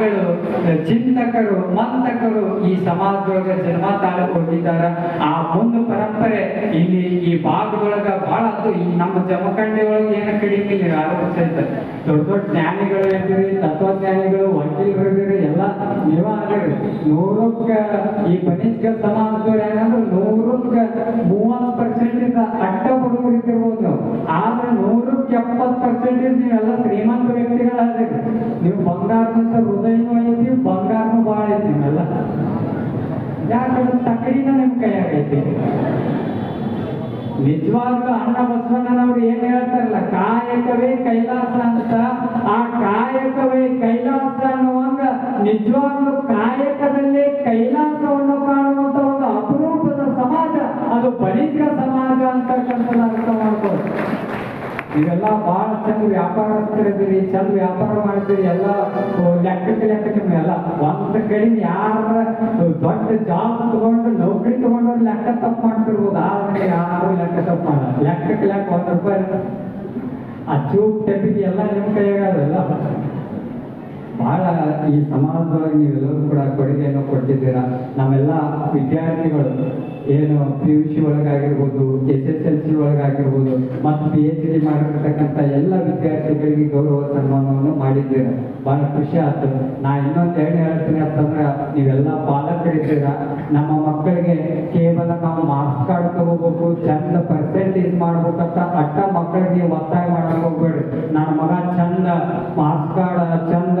ಜ್ಞಾನಿಗಳು ಚಿಂತಕರು ಮಂತಕರು ಈ ಸಮಾಜದೊಳಗ ಜನ್ಮ ತಾಳ ಹೋಗಿದ್ದಾರ ಆ ಒಂದು ಪರಂಪರೆ ಇಲ್ಲಿ ಈ ಭಾಗದೊಳಗ ಬಹಳ ಈ ನಮ್ಮ ಜಮಖಂಡಿ ಒಳಗೆ ಏನು ಕಡಿಮೆ ಇಲ್ಲ ಪರ್ಸೆಂಟ್ ದೊಡ್ಡ ದೊಡ್ಡ ಜ್ಞಾನಿಗಳು ಇದ್ದೀರಿ, ತತ್ವಜ್ಞಾನಿಗಳು ವಕೀಲರು ಇದ್ದೀರಿ ಎಲ್ಲ ನೀವ ನೂರಕ್ಕ ಈ ಬನಿಷ್ಕ ಸಮಾಜದವ್ರು ಏನಂದ್ರೆ ನೂರಕ್ಕ ಮೂವತ್ತು ಪರ್ಸೆಂಟ್ ಅಡ್ಡ ಬಡವರು ಇದ್ದಿರ್ಬೋದು. ಆದ್ರೆ ನೂರಕ್ಕೆ ಎಪ್ಪತ್ತು ಪರ್ಸೆಂಟೇಜ್ ನೀವೆಲ್ಲ ಶ್ರೀಮಂತ ವ್ಯಕ್ತಿಗಳಾದಿರಿ ನೀವು ಬಂಗಾರದಂತ ಹೃದಯನೂ ಐತಿ ಬಂಗಾರನೂ ಭಾಳ ಐತಿ ನೀವೆಲ್ಲ ಯಾಕಂದ್ರೆ ತಕಡಿನ ನಿಮ್ ಕೈಯಾಗೈತಿ. ನಿಜವಾಗ್ಲೂ ಅಣ್ಣ ಬಸವಣ್ಣನವ್ರು ಏನ್ ಹೇಳ್ತಾರಲ್ಲ, ಕಾಯಕವೇ ಕೈಲಾಸ ಅಂತ, ಆ ಕಾಯಕವೇ ಕೈಲಾಸ ಅನ್ನುವಂಗ ನಿಜವಾಗ್ಲೂ ಕಾಯಕದಲ್ಲೇ ಕೈಲಾಸವನ್ನು ಕಾಣುವಂತ ಒಂದು ಅಪರೂಪದ ಸಮಾಜ, ಅದು ಬಳಿಕ ಸಮಾಜ ಅಂತಕ್ಕಂಥದ್ದು ಅರ್ಥ ಇವೆಲ್ಲ ಬಹಳ ಚಂದ ವ್ಯಾಪಾರಸ್ಥರಿದ್ದೀರಿ ಚಂದ ವ್ಯಾಪಾರ ಮಾಡ್ತೀರಿ ಎಲ್ಲ ಲೆಕ್ಕಕ್ಕೆ ಲೆಕ್ಕಕ್ಕೆ ಎಲ್ಲ ಒಂದ್ ಕಡಿಮೆ ಯಾರ ದೊಡ್ಡ ಜಾಬ್ ತಗೊಂಡು ನೌಕರಿ ತಗೊಂಡವ್ರು ಲೆಕ್ಕ ತಪ್ಪು ಮಾಡ್ತಿರ್ಬೋದು. ಆದ್ರೆ ಯಾರು ಲೆಕ್ಕ ತಪ್ಪು ಮಾಡಲ್ಲ. ಲೆಕ್ಕಕ್ಕೆ ಲೆಕ್ಕ ಒಂದ್ ರೂಪಾಯಿ ಆ ಚೂಪ್ ಟೆಪ್ಪಿಗೆ ಎಲ್ಲ ನಿಮ್ಮ ಕೈಯಾಗಲ್ಲ ಬಹಳ ಈ ಸಮಾಜದೊಳಗೆ ನೀವೆಲ್ಲರೂ ಕೂಡ ಕೊಡುಗೆಯನ್ನು ಕೊಟ್ಟಿದ್ದೀರಾ. ನಾವೆಲ್ಲ ವಿದ್ಯಾರ್ಥಿಗಳು ಏನು ಪಿ ಯು ಸಿ ಒಳಗಾಗಿರ್ಬೋದು ಎಸ್ ಎಸ್ ಎಲ್ ಸಿ ಒಳಗಾಗಿರ್ಬೋದು, ಮತ್ತು ಪಿ ಎಚ್ ಡಿ ಮಾಡಿರ್ತಕ್ಕಂಥ ಎಲ್ಲ ವಿದ್ಯಾರ್ಥಿಗಳಿಗೆ ಗೌರವ ಸನ್ಮಾನವನ್ನು ಮಾಡಿದ್ದೀರಾ. ಬಹಳ ಖುಷಿ ಆಯ್ತು. ನಾ ಇನ್ನೊಂದು ಏನು ಹೇಳ್ತೀನಿ ಅಂತಂದ್ರೆ, ನೀವೆಲ್ಲ ಪಾಲಕರಿದ್ದೀರಾ. ನಮ್ಮ ಮಕ್ಕಳಿಗೆ ಕೇವಲ ನಾವು ಮಾರ್ಕ್ಸ್ ಕಾರ್ಡ್ ತಗೋಬೇಕು, ಚಂದ ಪರ್ಸೆಂಟೇಜ್ ಮಾಡ್ಬೇಕಂತ ಅಟ್ಟ ಮಕ್ಕಳಿಗೆ ಒತ್ತಾಯ ಮಾಡಕ್ ಹೋಗ್ಬೇಡಿ ನನ್ನ ಮಗ ಚಂದ ಮಾರ್ಕ್ಸ್ ಕಾರ್ಡ್ ಚಂದ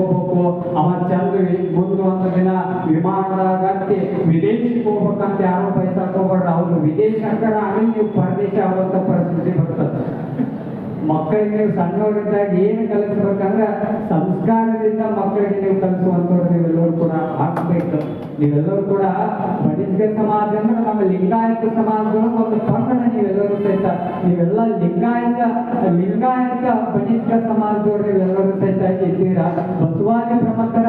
ತಗೋಬೇಕು ಅವ ಚಂದ ಮುಂದೆ ಒಂದು ದಿನ ವಿಮಾನದಾಗ ವಿದೇಶಕ್ಕೆ ಹೋಗ್ಬೇಕಂತ ಯಾರು ಬಯಸಕ್ ಹೋಗ್ಬೇಡ್ರಿ ಅವ್ರು ಅಂತಾರ ಆಗಲಿ ನೀವು ಪರದೇಶ ಆಗುವಂತ ಪರಿಸ್ಥಿತಿ ಬರ್ತದೆ. ಮಕ್ಕಳಿಗೆ ಸಣ್ಣವರಿದ್ದಾಗ ಏನು ಕಲಿಸ್ಬೇಕಂದ್ರೆ ಸಂಸ್ಕಾರದಿಂದ ಮಕ್ಕಳಿಗೆ ನೀವು ಕಲಿಸುವಂಥವ್ರು ನೀವೆಲ್ಲರೂ ಕೂಡ ಆಗ್ಬೇಕು. ನೀವೆಲ್ಲರೂ ಕೂಡ ಬಣಿಸ್ಕ ಸಮಾಜ ಅಂದ್ರೆ ನಮ್ಮ ಲಿಂಗಾಯತ ಸಮಾಜಗಳು ಒಂದು ಪಂಗಡ ನೀವೆಲ್ಲರೂ ಸಹಿತ, ನೀವೆಲ್ಲ ಲಿಂಗಾಯತ ಲಿಂಗಾಯತ ಬಣಿಸ್ಕ ಸಮಾಜದವ್ರು ನೀವೆಲ್ಲರೂ ಸಹಿತ ಇದ್ದೀರಾ? ಬಸವಾದಿ ಪ್ರಮತ್ತರ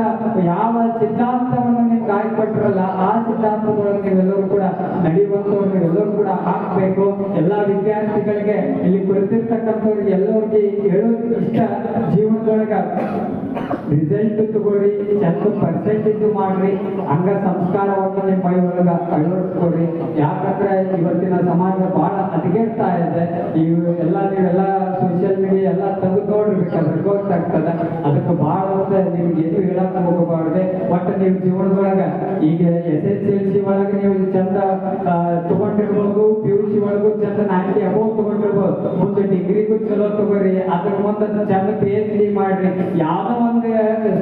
ಯಾವ ಸಿದ್ಧಾಂತವನ್ನು ನೀವು ಕಾಯ್ಪಟ್ಟಿರಲ್ಲ ಆ ಸಿದ್ಧಾಂತದೊಳಗೆ ನೀವೆಲ್ಲರೂ ಕೂಡ ನಡೆಯುವಂಥವ್ರು ನೀವೆಲ್ಲರೂ ಕೂಡ ಹಾಕ್ಬೇಕು ಎಲ್ಲಾ ವಿದ್ಯಾರ್ಥಿಗಳಿಗೆ ಇಲ್ಲಿ ಕುಳಿತಿರ್ತಕ್ಕಂಥವ್ರಿಗೆ ಎಲ್ಲರಿಗೆ ಹೇಳೋದು ಇಷ್ಟ. ಜೀವನದೊಳಗ ರಿಸಲ್ಟ್ ತಗೋರಿ, ಚಂದ ಪರ್ಸೆಂಟೇಜ್ ಮಾಡ್ರಿ ಹಂಗ ಸಂಸ್ಕಾರವನ್ನು ನಿಮ್ಮ ಮೈ ಒಳಗ ಅಳವಡಿಸ್ಕೊಡ್ರಿ ಯಾಕಂದ್ರೆ ಇವತ್ತಿನ ಸಮಾಜ ಬಹಳ ಹದಗೆಡ್ತಾ ಇದೆ ಇವು ಎಲ್ಲ ನೀವೆಲ್ಲ ಸೋಷಿಯಲ್ ಮೀಡಿಯಾ ಎಲ್ಲ ತೆಗೆದು ನೋಡ್ಬೇಕಾದ್ರೆ ಗೊತ್ತಾಗ್ತದೆ. ಅದಕ್ಕೆ ಬಹಳ ನಿಮ್ಗೆ ಏನು ಹೇಳಕ್ ಹೋಗಬಾರ್ದೆ. ಬಟ್ ನೀವು ಜೀವನದೊಳಗ ಈಗ ಎಸ್ ಎಸ್ ಎಲ್ ಸಿ ಒಳಗೆ ನೀವು ಚಂದ ತಗೊಂಡಿರ್ಬೋದು ಪಿ ಯು ಸಿ ಒಳಗೂ ಚಂದ ನೈಂಟಿ ಅಬೌವ್ ತಗೊಂಡಿರ್ಬೋದು. ಮುಂದೆ ಡಿಗ್ರಿಗೂ ಚಲೋ ತಗೋರಿ, ಅದ್ರ ಮುಂದೆ ಚಂದ ಪಿ ಎಚ್ ಡಿ ಮಾಡ್ರಿ. ಯಾವ್ದೋ ಒಂದು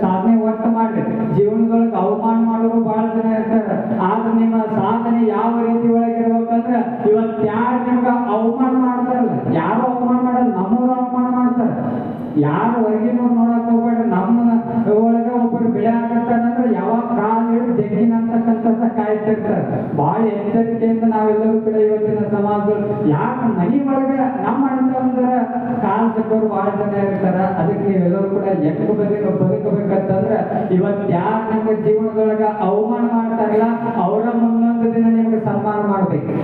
ಸಾಧನೆ ಒಟ್ಟು ಮಾಡ್ರಿ ಜೀವನದೊಳಗೆ ಅವಮಾನ ಮಾಡೋರು ಬಹಳ ಜನ ಇರ್ತಾರೆ ಆದ್ರೆ ನಿಮ್ಮ ಸಾಧನೆ ಯಾವ ರೀತಿ ಒಳಗಿರ್ಬೇಕಂದ್ರೆ ಇವತ್ತು ಯಾರು ನಿಮ್ಗೆ ಅವಮಾನ ಮಾಡ್ತಾರಲ್ಲ ಯಾರು ಅವಮಾನ ಮಾಡಲ್ಲ ನಮ್ಮವ್ರು ಅವಮಾನ ಮಾಡ್ತಾರೆ ಯಾರು ಹೊರಗಿನ ನೋಡಕ್ ಹೋಗ್ಬೇಡ್ರಿ. ನಮ್ಮ ಒಳಗ ಒಬ್ಬರು ಬೆಳೆ ಹಾಕತ್ತಾನಂದ್ರೆ ಯಾವಾಗ ಕಾಲು ಹಿಡಿದು ಜಗ್ಗಿನ ಅಂತಕ್ಕಂಥದ್ದ ಕಾಯ್ತಿರ್ತಾರೆ. ಬಹಳ ಎಚ್ಚರಿಕೆಯಿಂದ ನಾವೆಲ್ಲರೂ ಕೂಡ ಇವತ್ತಿನ ಸಮಾಜದಲ್ಲಿ ಯಾಕೆ ಮನೆ ಒಳಗ ನಮ್ಮ ಅಣ್ಣಂದ್ರ ಕಾಲ್ ತಗೋರು ಬಹಳ ಜನ ಇರ್ತಾರ. ಅದಕ್ಕೆ ನೀವೆಲ್ಲರೂ ಕೂಡ ಹೆಂಗ್ ಬದುಕ ಬದುಕಬೇಕಂತಂದ್ರ ಇವತ್ತು ಯಾರು ನಮ್ಮ ಜೀವನದೊಳಗ ಅವಮಾನ ಮಾಡ್ತಾರಲ್ಲ, ಅವರ ಮುಂದೊಂದು ದಿನ ನಿಮ್ಗೆ ಸನ್ಮಾನ ಮಾಡ್ಬೇಕು.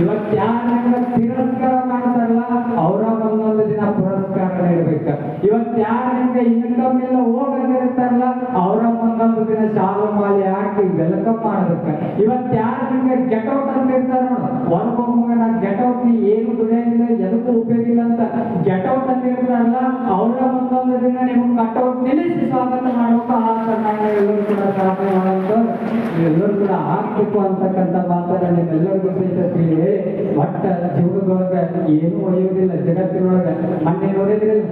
ಇವತ್ತು ಯಾರು ತಿರಸ್ಕಾರ ಮಾಡ್ತಾರಲ್ಲ, ಅವರ ಮುಂದೊಂದು ದಿನ ಪುರಸ್ಕಾರ ನೀಡ್ಬೇಕು. ಇವತ್ತು ಯಾರು ನಿಮ್ಗೆ ಇನ್ಕಮ್ ಇಲ್ಲ ಹೋಗಂಗಿರ್ತಾರಲ್ಲ ಅವರ ಮುಂದೊಂದು ದಿನ ಶಾಲು ಮಾಲೆ ಹಾಕಿ ವೆಲ್ಕಮ್ ಮಾಡ್ಬೇಕು ಇವತ್ತು ಯಾರು ನಿಮ್ಗೆ ಗೆಟೌಟ್ ಅಂತ ಇರ್ತಾರ ಒಳಗೊಮ್ಮೆ ನಾ ಗೆಟೌಟ್ ನೀ ಏನು ದುಡಿಯಿಲ್ಲ ಎದಕ್ಕೂ ಉಪಯೋಗ ಇಲ್ಲ ಅಂತ ಗೆಟೌಟ್ ಅಂತ ಇರ್ತಾರಲ್ಲ ಅವರ ಮುಂದೊಂದು ದಿನ ನಿಮ್ಗೆ ಕಟೌಟ್ ನಿಲ್ಲಿಸಿ ಸ್ವಾಗತ ಮಾಡಬೇಕು ಆ ಸನ್ಮಾನ ಎಲ್ಲರೂ ಕೂಡ ಸಾಧನೆ ಮಾಡೋದು ಎಲ್ಲರೂ ಕೂಡ ಆಗ್ಬೇಕು ಅಂತಕ್ಕಂಥ ಮಾತನ್ನ ನಿಮ್ಮೆಲ್ಲರಿಗೂ ಸಹಿತ ತಿಳಿ ಒಟ್ಟ ಜೀವನದೊಳಗ ಏನೂ ಒಯ್ಯುವುದಿಲ್ಲ, ಜಗತ್ತಿನೊಳಗ ಮೊನ್ನೆ ನೋಡಿದ್ರಿಲ್ಲ.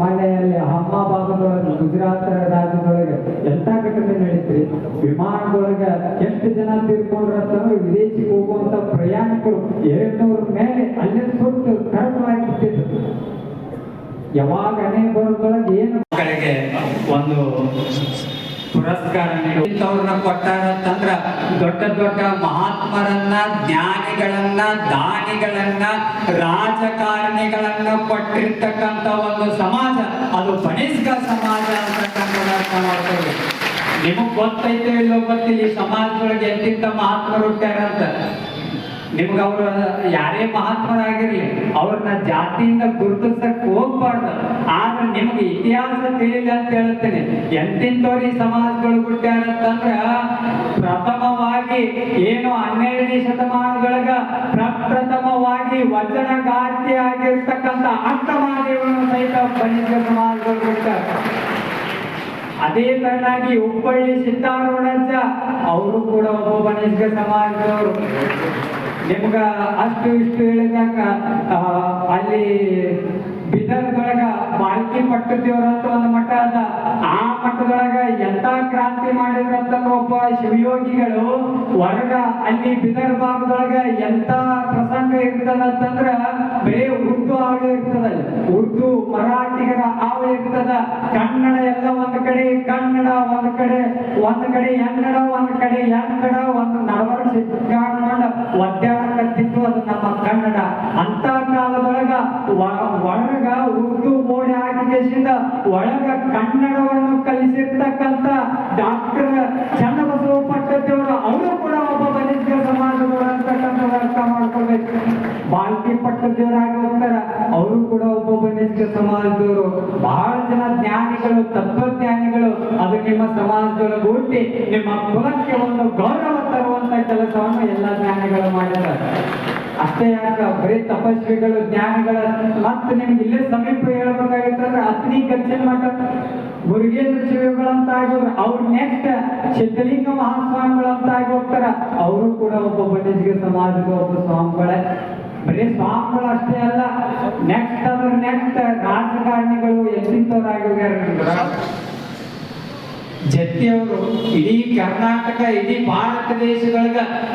ಮನೆಯಲ್ಲಿ ಅಹಮದಾಬಾದೊಳಗೆ ಗುಜರಾತ್ ರಾಜ್ಯದೊಳಗೆ ಎಂತ ಘಟನೆ ನಡೀತ್ರಿ? ವಿಮಾನದೊಳಗ ಎಷ್ಟು ಜನ ತೀರ್ಕೊಂಡ್ರ ಅಂತಂದ್ರೆ ವಿದೇಶಿಗೆ ಹೋಗುವಂತ ಪ್ರಯಾಣಿಕರು ಎರಡ್ನೂರ ಮೇಲೆ ಅಲ್ಲೇ ಸುಟ್ಟು ಕರ್ಕಲಾಗಿಟ್ಟಿದ್ರು ಯಾವಾಗ ಅನೇಕ ಬರೋದ್ರೊಳಗೆ ಏನು ಒಂದು ನೀಡುವಂತವ್ರನ್ನ ಕೊಟ್ಟಾರ ಅಂತಂದ್ರ ದೊಡ್ಡ ದೊಡ್ಡ ಮಹಾತ್ಮರನ್ನ, ಜ್ಞಾನಿಗಳನ್ನ, ದಾನಿಗಳನ್ನ, ರಾಜಕಾರಣಿಗಳನ್ನ ಕೊಟ್ಟಿರ್ತಕ್ಕಂಥ ಒಂದು ಸಮಾಜ, ಅದು ಬಣಿಸ್ಕ ಸಮಾಜ ಅಂತಕ್ಕಂಥದ್ದು ಅರ್ಥ ಮಾಡ್ತೇವೆ ನಿಮಗ್ ಗೊತ್ತೈತೆ ಇಲ್ಲೋ ಗೊತ್ತಿಲ್ಲ, ಈ ಸಮಾಜದೊಳಗೆ ಎಂತಿಂತ ಮಹಾತ್ಮರು ಹುಟ್ಟ್ಯಾರ ಅಂತ ನಿಮ್ಗೆ ಅವ್ರ ಯಾರೇ ಮಹಾತ್ಮರಾಗಿರ್ಲಿ, ಅವ್ರನ್ನ ಜಾತಿಯಿಂದ ಗುರುತಿಸಕ್ ಹೋಗ್ಬಾರ್ದು. ಆದ್ರೆ ನಿಮ್ಗೆ ಇತಿಹಾಸ ತಿಳಿಲಿ ಅಂತ ಹೇಳ್ತೀನಿ ಎಂತಿಂತವ್ರಿ ಸಮಾಜಗಳು ಅಂತಂದ್ರ ಪ್ರಥಮವಾಗಿ ಏನು ಹನ್ನೆರಡನೇ ಶತಮಾನದೊಳಗ ಪ್ರಪ್ರಥಮವಾಗಿ ವಚನಗಾರ್ತಿ ಆಗಿರ್ತಕ್ಕಂಥ ಅಷ್ಟಮಾದೇವನ ಸಹಿತ ಬಲಿಜ ಸಮಾಜಗಳು ಗುಟ್ಟಾರ ಅದೇ ತರನಾಗಿ ಹುಬ್ಬಳ್ಳಿ ಸಿದ್ದಾರೂಢಜ್ಜ ಅವರು ಕೂಡ ಒಬ್ಬ ಬನಿಷ್ಕ ಸಮಾಜದವರು. ನಿಮ್ಗ ಅಷ್ಟು ಇಷ್ಟು ಹೇಳಿದಾಗ ಅಲ್ಲಿ ಬಿದರ್ದೊಳಗ ಮಾಹಿತಿ ಪಟ್ಟದೇವ್ರಂತ ಒಂದು ಮಠ ಅದ. ಆ ಮಠದೊಳಗ ಎಂತ ಕ್ರಾಂತಿ ಮಾಡಿದ್ರಂತ ಒಬ್ಬ ಶಿವಯೋಗಿಗಳು, ಹೊರಗ ಅಲ್ಲಿ ಬಿದರ್ ಭಾಗದೊಳಗ ಎಂತ ಪ್ರಸಂಗ ಇರ್ತದಂತಂದ್ರ ಬರೇ ಉರ್ದು ಆವಳಿ ಇರ್ತದ ಉರ್ದು ಮರಾಠಿಗರ ಆವಳಿ ಇರ್ತದ. ಕನ್ನಡ ಎಲ್ಲ ಒಂದ್ ಕಡೆ, ಕನ್ನಡ ಒಂದ್ ಕಡೆ ಒಂದ್ ಕಡೆ ಎನ್ನಡ ಒಂದ್ ಕಡೆ ಎನ್ನಡ ಒಂದ್ ಸಿಕ್ಕಾಡ್ಕೊಂಡು ಒದ್ದಾಡಕತ್ತಿತ್ತು ಅದು ನಮ್ಮ ಕನ್ನಡ. ಅಂತ ಕಾಲದೊಳಗ ಉರ್ದು ಹಾಕಿಕೆಸಿಂದ ಒಳಗ ಕನ್ನಡವನ್ನು ಕಲಿಸಿರ್ತಕ್ಕಂಥ ಡಾಕ್ಟರ್ ಚನ್ನಬಸವ ಪಟ್ಟದವರು ಅವರು ಕೂಡ ಒಬ್ಬ ಬಲಿಷ್ಠ ಸಮಾಜದವರು ಅಂತಕ್ಕಂಥದ್ದು ಅರ್ಥ ಮಾಡ್ಕೊಳ್ಬೇಕು. ಬಾಲ್ಕಿ ಪಟ್ಟದೇವರಾಗಿ ಹೋಗ್ತಾರ ಅವರು ಕೂಡ ಒಬ್ಬ ಬಲಿಷ್ಠ ಸಮಾಜದವರು. ಬಹಳ ಜನ ಜ್ಞಾನಿಗಳು, ತತ್ವಜ್ಞಾನಿಗಳು ಅದು ನಿಮ್ಮ ಸಮಾಜದೊಳಗೆ ಹುಟ್ಟಿ ನಿಮ್ಮ ಕುಲಕ್ಕೆ ಒಂದು ಗೌರವ ಕೆಲಸವನ್ನು ಎಲ್ಲ ಜ್ಞಾನಿಗಳು ಮಾಡಿದ್ದಾರೆ. ಅಷ್ಟೇ ಯಾಕ, ಬರೀ ತಪಸ್ವಿಗಳು, ಜ್ಞಾನಿಗಳ ಮತ್ತೆ ನಿಮ್ಗೆ ಇಲ್ಲೇ ಸಮೀಪ ಹೇಳ್ಬೇಕಾಗಿತ್ತಂದ್ರೆ ಅತ್ನಿ ಗಚ್ಚನ್ ಮಠ. ಗುರುಗೇಂದ್ರ ಶಿವಗಳಂತ ಆಗೋರು ಅವ್ರು ನೆಕ್ಸ್ಟ್ ಸಿದ್ಧಲಿಂಗ ಮಹಾಸ್ವಾಮಿಗಳಂತ ಆಗಿ ಹೋಗ್ತಾರ. ಅವರು ಕೂಡ ಒಬ್ಬ ಬಣಿಜ್ಗೆ ಸಮಾಜದ ಒಬ್ಬ ಸ್ವಾಮಿಗಳೇ. ಬರೀ ಸ್ವಾಮಿಗಳು ಅಷ್ಟೇ ಅಲ್ಲ ನೆಕ್ಸ್ಟ್ ಅದ್ರ ನೆಕ್ಸ್ಟ್ ರಾಜಕಾರಣಿಗಳು ಎಲ್ಲಿಂತವ್ರಾಗಿ ಜತ್ತಿಯವರು ಇಡೀ ಕರ್ನಾಟಕ, ಇಡೀ ಭಾರತ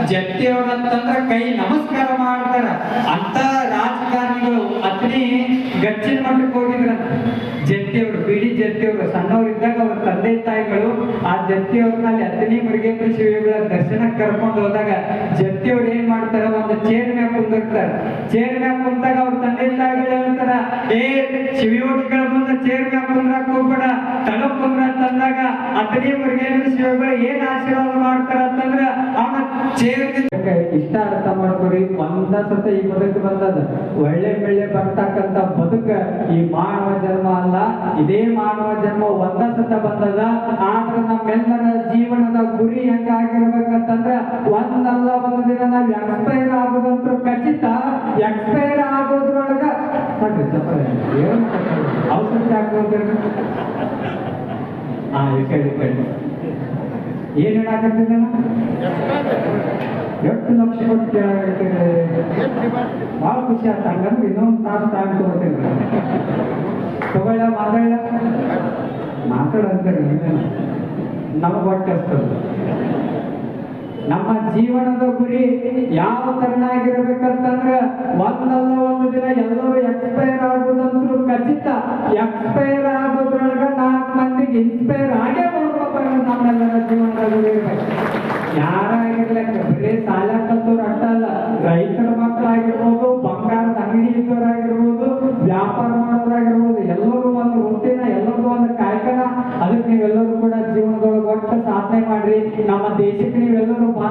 ಜತ್ತಿಯವರು ಅಂತಂದ್ರ ಕೈ ನಮಸ್ಕಾರ ಮಾಡ್ತಾರ. ಅಂತ ರಾಜಕಾರಣಿಗಳು ಅತ್ನಿ ಗಚ್ಚಿನ ಮಟ್ಟಕ್ಕೆ ಹೋಗಿದ್ರ ಜತ್ತಿಯವರು ಬಿಡಿ ಜತ್ತಿಯವರು ಸಣ್ಣವರಿದ್ದಾಗ ಅವ್ರ ತಂದೆ ತಾಯಿಗಳು ಆ ಜತ್ತಿಯವ್ರನಲ್ಲಿ ಹತ್ತನೇ ಮುರುಗೇಂದ್ರ ಶಿವಗಳ ದರ್ಶನಕ್ಕೆ ಕರ್ಕೊಂಡು ಹೋದಾಗ ಜತ್ತಿಯವ್ರು ಏನ್ ಮಾಡ್ತಾರ? ಒಂದು ಚೇರ್ ಮ್ಯಾಗ ಕುಂದಿರ್ತಾರ. ಚೇರ್ ಮ್ಯಾಗ ಕುಂತಾಗ ಅವ್ರ ತಂದೆ ತಾಯಿಗಳು ಹೇಳ್ತಾರ, ಏ, ಶಿವಯೋಗಿಗಳ ಮುಂದೆ ಚೇರ್ ಮ್ಯಾಗ ಕುಂದ್ರಕ್ ಹೋಗ್ಬೇಡ. ತಳಕ್ ಕುಂದ್ರ ಅಂತಂದಾಗ ಅತನಿ ಮುರುಗೇಂದ್ರ ಶಿವಗಳು ಏನ್ ಆಶೀರ್ವಾದ ಮಾಡ್ತಾರ ಅಂತಂದ್ರ ಅವನ ಚೇರ್ ಇಷ್ಟ ಅರ್ಥ ಮಾಡ್ಕೊರಿ. ಒಂದ ಸತ ಈ ಬದುಕು ಬಂದದ. ಒಳ್ಳೆ ಬೆಳ್ಳೆ ಬರ್ತಕ್ಕಂತ ಬದುಕ ಈ ಮಾನವ ಜನ್ಮ ಅಲ್ಲ. ಇದೇ ಮಾನವ ಜನ್ಮ ಒಂದ ಸತ ಬಂದದ ಆದ್ರೆ ನಮ್ಮೆಲ್ಲರ ಜೀವನದ ಗುರಿ ಹೆಂಗಾಗಿರ್ಬೇಕಂತಂದ್ರ, ಒಂದಲ್ಲ ಒಂದು ದಿನ ನಾವು ಎಕ್ಸ್ಪೈರ್ ಆಗೋದಂತೂ ಖಚಿತ. ಎಕ್ಸ್ಪೈರ್ ಆಗೋದ್ರೊಳಗ? ಔಷಧಿ ಹಾಕೋದ್ರಿ ಏನ್ ಎಷ್ಟು ಲಕ್ಷ ಕೊಟ್ಟು ಕೇಳಾಕತ್ತೀರಿ ಭಾಳ ಖುಷಿ ಆತ ಹಂಗಂದ್ರೆ ಇನ್ನೊಂದು ತಾಸು ಟೈಮ್ ತಗೋತೀನಿ. ತಗೊಳ್ಳ ಮಾತಾಡ ಮಾತಾಡಂತೀರಿ ನಮ್ಮ ನಮಗೆ. ಹೊಟ್ಟೆ ಹಸ್ತದ ನಮ್ಮ ಜೀವನದ ಗುರಿ ಯಾವ ತರನಾಗಿರ್ಬೇಕಂತಂದ್ರೆ ಒಂದಲ್ಲ ಒಂದು ದಿನ ಎಲ್ಲರೂ ಎಕ್ಸ್ಪೈರ್ ಆಗೋದಂತೂ ಖಚಿತ. ಎಕ್ಸ್ಪೈರ್ ಆಗೋದ್ರೊಳಗ ನಾಲ್ಕು ಮಂದಿಗೆ ಇನ್ಸ್ಪೈರ್ ಆಗೇ ಹೋಗ್ಬೇಕಂದ್ರೆ ನಮ್ಮೆಲ್ಲರ ಜೀವನದ ಗುರಿ ಯಾರಾಗಿರ್ಲಕ್ಕ ಬರೀ ಸಾಲ ಕಲ್ತವ್ರು ಅಷ್ಟ ಅಲ್ಲ ರೈತರ ಮಕ್ಕಳಾಗಿರ್ಬೋದು ಬಂಗಾರದ ಅಂಗಡಿ ಇದ್ದವರಾಗಿರ್ಬೋದು ವ್ಯಾಪಾರ ಮಾಡೋರಾಗಿರ್ಬೋದು ಎಲ್ಲರೂ ಒಂದು ವೃತ್ತಿನ ಎಲ್ಲರೂ ಒಂದು ಕಾಯಕನ ಅದಕ್ಕೆ ನೀವೆಲ್ಲರೂ ಕೂಡ ಜೀವನದೊಳಗೆ ಒಟ್ಟು ಸಾಧನೆ ಮಾಡ್ರಿ ನಮ್ಮ ದೇಶಕ್ಕೆ ನೀವೆಲ್ಲರೂ ಬಾ.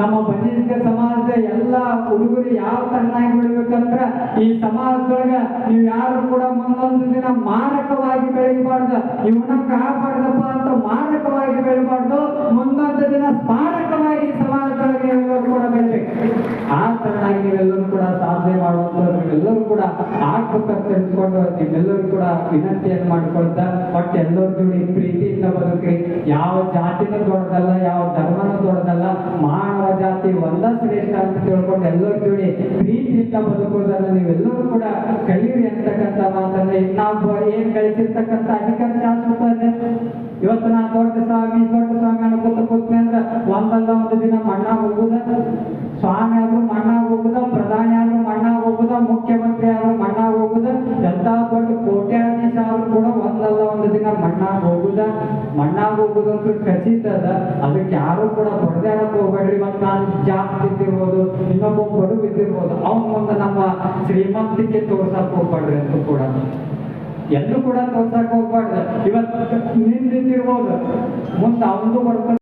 ನಮ್ಮ ಬನಿಷ್ಠ ಸಮಾಜದ ಎಲ್ಲ ಹುಡುಗರು ಯಾವ ತಣ್ಣಾಗಿ ಬೆಳಿಬೇಕಂದ್ರ ಈ ಸಮಾಜದೊಳಗ ನೀವು ಯಾರು ಕೂಡ ಮುಂದೊಂದು ದಿನ ಮಾರಕವಾಗಿ ಬೆಳಿಬಾರ್ದು. ಇವನ ಕಾಪಾಡ್ದಪ್ಪ ಅಂತ ಮಾರಕವಾಗಿ ಬೆಳಿಬಾರ್ದು. ಮುಂದೊಂದು ದಿನ ಸ್ಮಾರಕವಾಗಿ ಈ ಸಮಾಜದೊಳಗೆ ನೀವೆಲ್ಲರೂ ಕೂಡ ಬೆಳಿಬೇಕು ಆ ತರನಾಗಿ ನೀವೆಲ್ಲರೂ ಕೂಡ ಸಾಧನೆ ನೀವೆಲ್ಲರೂ ಕೂಡ ಆಗ್ಬೇಕಂತ ತಿಳ್ಕೊಂಡು ನಿಮ್ಮೆಲ್ಲರೂ ಕೂಡ ವಿನಂತಿಯನ್ನು ಮಾಡ್ಕೊಳ್ತಾ ಬಟ್ ಎಲ್ಲರ ಜೋಡಿ ಪ್ರೀತಿಯಿಂದ ಬದುಕ್ರಿ ಯಾವ ಜಾತಿನೂ ದೊಡ್ಡದಲ್ಲ, ಯಾವ ಧರ್ಮನೂ ದೊಡ್ಡದಲ್ಲ, ಮಾನವ ಜಾತಿ ಒಂದ ಶ್ರೇಷ್ಠ ಅಂತ ತಿಳ್ಕೊಂಡು ಎಲ್ಲರ ಜೋಡಿ ಪ್ರೀತಿಯಿಂದ ಬದುಕೋದನ್ನ ನೀವೆಲ್ಲರೂ ಕೂಡ ಕಲೀರಿ ಅಂತಕ್ಕಂಥ ಮಾತನ್ನ. ಇನ್ನೊಬ್ಬ ಏನ್ ಗಳಿಸಿರ್ತಕ್ಕಂಥ ಅಧಿಕಾರ ಶಾಶ್ವತ ಇವತ್ತು ನಾ ದೊಡ್ಡ ಸ್ವಾಮಿ ದೊಡ್ಡ ಸ್ವಾಮಿ ಅನ್ಕೋತ ಕೂತ್ನೆ ಅಂದ್ರೆ ಒಂದಲ್ಲ ಒಂದು ದಿನ ಮಣ್ಣಾಗ ದಿನ ಮಣ್ಣಾಗ ಹೋಗುದ? ಮಣ್ಣಾಗ ಹೋಗುದಂತೂ ಖಚಿತ ಅದ. ಅದಕ್ಕೆ ಯಾರು ಕೂಡ ಹೊಡೆದಾಡಕ್ ಹೋಗ್ಬೇಡ್ರಿ ಮತ್ತ್ ನಾನು ಜಾಸ್ತಿ ಇದ್ದಿರ್ಬೋದು ಇನ್ನೊಬ್ಬ ಬಡು ಬಿದ್ದಿರ್ಬೋದು. ಅವ್ನ ಮುಂದೆ ನಮ್ಮ ಶ್ರೀಮಂತಿಕೆ ತೋರ್ಸಕ್ ಹೋಗ್ಬೇಡ್ರಿ ಅಂತ ಕೂಡ. ಎಲ್ಲೂ ಕೂಡ ತೋರ್ಸಕ್ ಹೋಗ್ಬಾರ್ದು. ಇವತ್ತು ನಿಂದಿರ್ಬೋದು ಮುಂದೆ ಅವನು ಬರ್ಕೊಂಡು